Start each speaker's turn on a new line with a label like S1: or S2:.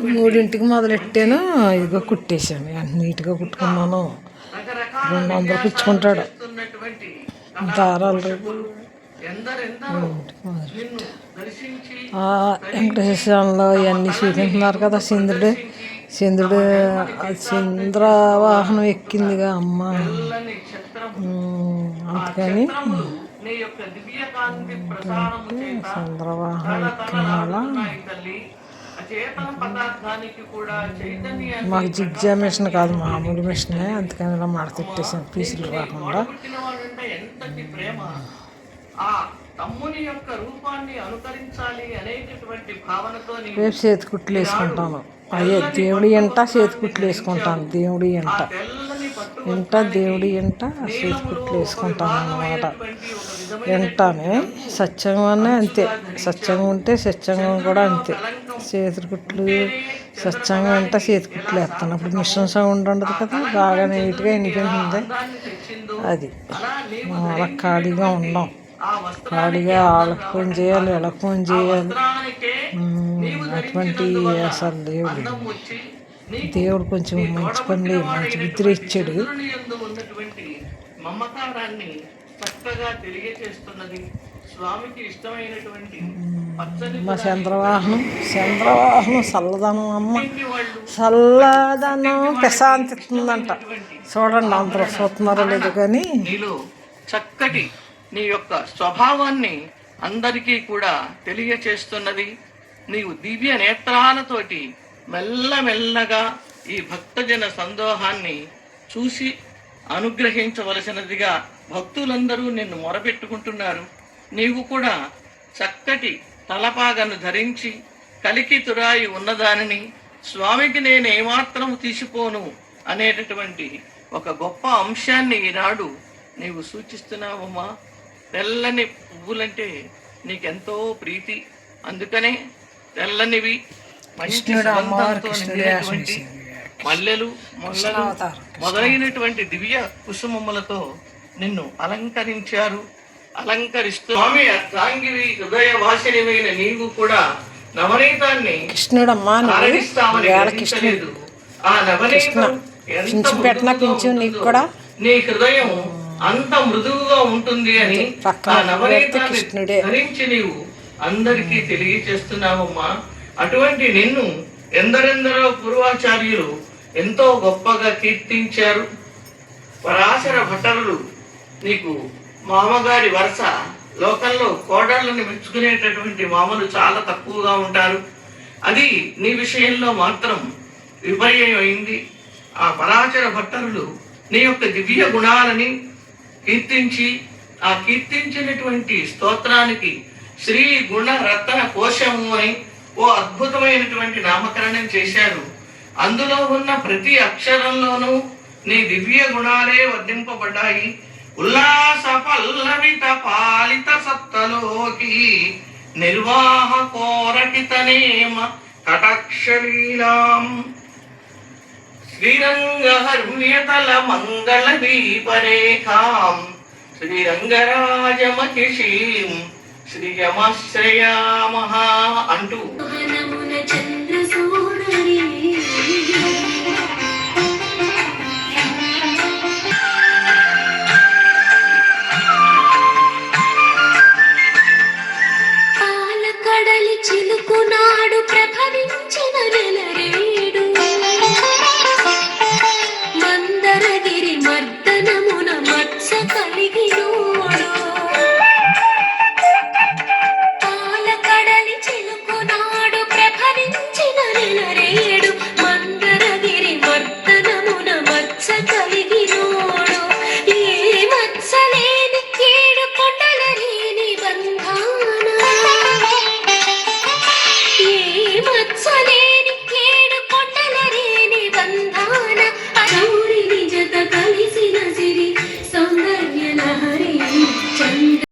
S1: మూడింటికి మొదలెట్టాను ఇదిగో కుట్టేశాను. నీట్గా కుట్టుకున్నాను. రెండు వందలు పిచ్చుకుంటాడు. దారాలు రేపు వెంకటేశ్వరంలో ఇవన్నీ చూపించున్నారు కదా చంద్రుడు. చంద్రుడు చంద్ర వాహనం ఎక్కిందిగా అమ్మ. అందుకని చంద్రవాహనం ఎక్కిన మాకు జిగ్జా మిషన్ కాదు మామూలు మిషనే. అందుకని ఇలా మడతెట్టేసాను పీసులు రాకుండా.
S2: తమ్ముని యొక్క రూపాన్ని అనుకరించాలి అనేటటువంటి
S1: రేపు చేతి కుట్లు వేసుకుంటాను. అయ్యే దేవుడి ఎంట చేతి కుట్లు వేసుకుంటాను దేవుడి ఎంట. ఎంట దేవుడి ఎంట చేతి కుట్లు వేసుకుంటాను అన్నమాట. ఎంటనే సత్యంగానే అంతే. సత్యంగా ఉంటే సత్యంగం కూడా అంతే. చేతి కుట్లు సత్యంగా అంటే చేతి కుట్లు వేస్తాను. అప్పుడు మిషన్ సౌండ్ ఉండదు కదా బాగా నీట్గా
S2: తెచ్చిందో
S1: అది.
S2: అలా
S1: ఖాళీగా ఉండం. ఖాళీగా వాళ్ళకి ఫోన్ చేయాలి వీళ్ళకి ఫోన్ చేయాలి. అటువంటి అసలు దేవుడు. దేవుడు కొంచెం మంచి పనులు మంచి బుద్ధి ఇచ్చాడు.
S2: మమకారాన్ని చక్కగా తెలియచేస్తున్నది స్వామికి ఇష్టమైనటువంటి పచ్చని
S1: మా చంద్రవాహనం చంద్రవాహనం చల్లదనం అమ్మ.
S2: చల్లదనం ప్రశాంతి
S1: చల్లదనం ప్రశాంతిస్తుందంట చూడండి అందరూ చూస్తున్నారో లేదు కానీ.
S2: నీలో చక్కటి నీ యొక్క స్వభావాన్ని అందరికీ కూడా తెలియచేస్తున్నది. నీవు దివ్య నేత్రాలతోటి మెల్లమెల్లగా ఈ భక్తజన సందోహాన్ని చూసి అనుగ్రహించవలసినదిగా భక్తులందరూ నిన్ను మొరపెట్టుకుంటున్నారు. నీవు కూడా చక్కటి తలపాగను ధరించి కలికి తురాయి ఉన్నదానిని స్వామికి నేను ఏమాత్రం తీసిపోను అనేటటువంటి ఒక గొప్ప అంశాన్ని ఈనాడు నీవు సూచిస్తున్నావమ్మా. తెల్లని పువ్వులంటే నీకెంతో ప్రీతి. అందుకనే తెల్లనివి మంచి సుగంధంతో నిండినటువంటి మల్లెలు మొల్లలు. మొదలైనటువంటి దివ్య కుసుమములతో నిన్ను అలంకరించారు. అలంకరిస్తూ స్వామి అర్ధాంగివి హృదయ వాసినివైన నీవు కూడా నవనీతాన్ని
S1: కృష్ణుడమ్మా
S2: గ్రహించలేదు. ఆ నవనీతం ఎంత
S1: పెట్టిన నీకు కూడా
S2: నీ హృదయం అంత మృదువుగా ఉంటుంది అని ఆ నవనీతాన్ని. ధరించి నీవు అందరికీ తెలియచేస్తున్నావమ్మా అటువంటి నిన్ను ఎందరెందరో పూర్వాచార్యులు ఎంతో గొప్పగా కీర్తించారు పరాశర భటరులు నీకు మామగారి వరుస లోకంలో కోడళ్ళని మెచ్చుకునేటటువంటి మామలు చాలా తక్కువగా ఉంటారు. అది నీ విషయంలో మాత్రం విపర్యమైంది. ఆ పరాచర భట్టరులు నీ యొక్క దివ్య గుణాలని కీర్తించి ఆ కీర్తించినటువంటి స్తోత్రానికి శ్రీ గుణ రత్న కోశము అని ఓ అద్భుతమైనటువంటి నామకరణం చేశారు. అందులో ఉన్న ప్రతి అక్షరంలోనూ నీ దివ్య గుణాలే వర్ణింపబడ్డాయి. ఉల్లాస పల్లవిత పాలిత సత్తలోకి నిర్వాహ కోరటితనేమ కటాక్షలీలాం. శ్రీరంగహర్మ్యతల మంగళ దీపరేఖాం. శ్రీరంగరాజమహిషీం శ్రీయమాశ్రయామహ అంటూ.
S3: చిలుకునాడు ప్రభవించిన నెలరేడు మందరగిరి మర్దనమున మత్స కలిగినోడు. పాలకడలి చిలుకునాడు ప్రభవించిన నెలరేడు